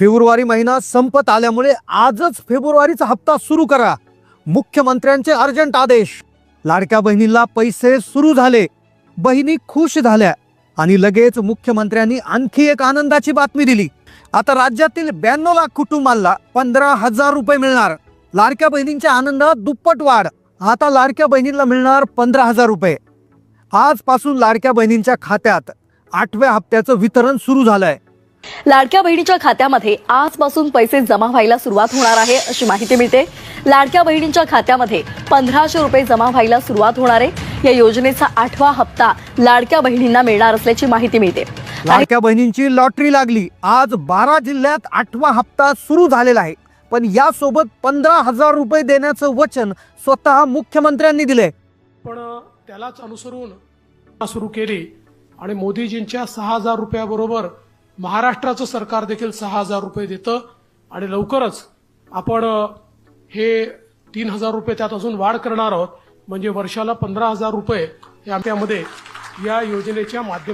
February महिना संपत आल्यामुळे आजच फेब्रुवारीचा हप्ता सुरू करा. मुख्यमंत्र्यांचे अर्जंट आदेश. लाडक्या बहिणीला पैसे सुरू झाले. बहिणी खुश झाल्या आणि लगेच मुख्यमंत्र्यांनी आणखी एक आनंदाची बातमी दिली. आता राज्यातील ब्याण्णव लाख कुटुंबांना पंधरा हजार रुपये मिळणार. लाडक्या बहिणींच्या आनंदात दुप्पट वाढ. आता लाडक्या बहिणींना मिळणार पंधरा हजार रुपये. आजपासून लाडक्या बहिणींच्या खात्यात आठव्या हप्त्याचं वितरण सुरू झालंय. लाडक्या बहिणीच्या खात्यामध्ये आजपासून पैसे जमा व्हायला सुरुवात होणार आहे अशी माहिती मिळते. लाडक्या बहिणींच्या खात्यामध्ये पंधराशे रुपये जमा व्हायला सुरुवात होणार आहे. या योजनेचा आठवा हप्ता लाडक्या बहिणींना मिळणार असल्याची माहिती मिळते. लाडक्या बहिणींची लॉटरी लागली. आज बारा जिल्ह्यात आठवा हप्ता सुरू झालेला आहे. पण यासोबत पंधरा हजार रुपये देण्याचं वचन स्वतः मुख्यमंत्र्यांनी दिले पण त्यालाच अनुसरून सुरू केली. आणि मोदीजींच्या सहा हजार रुपयाबरोबर महाराष्ट्राचं सरकार देखील सहा हजार रुपये देतं आणि लवकरच आपण हे तीन हजार रुपये त्यात अजून वाढ करणार आहोत. म्हणजे वर्षाला पंधरा हजार रुपये या त्यामध्ये या योजनेच्या माध्यमात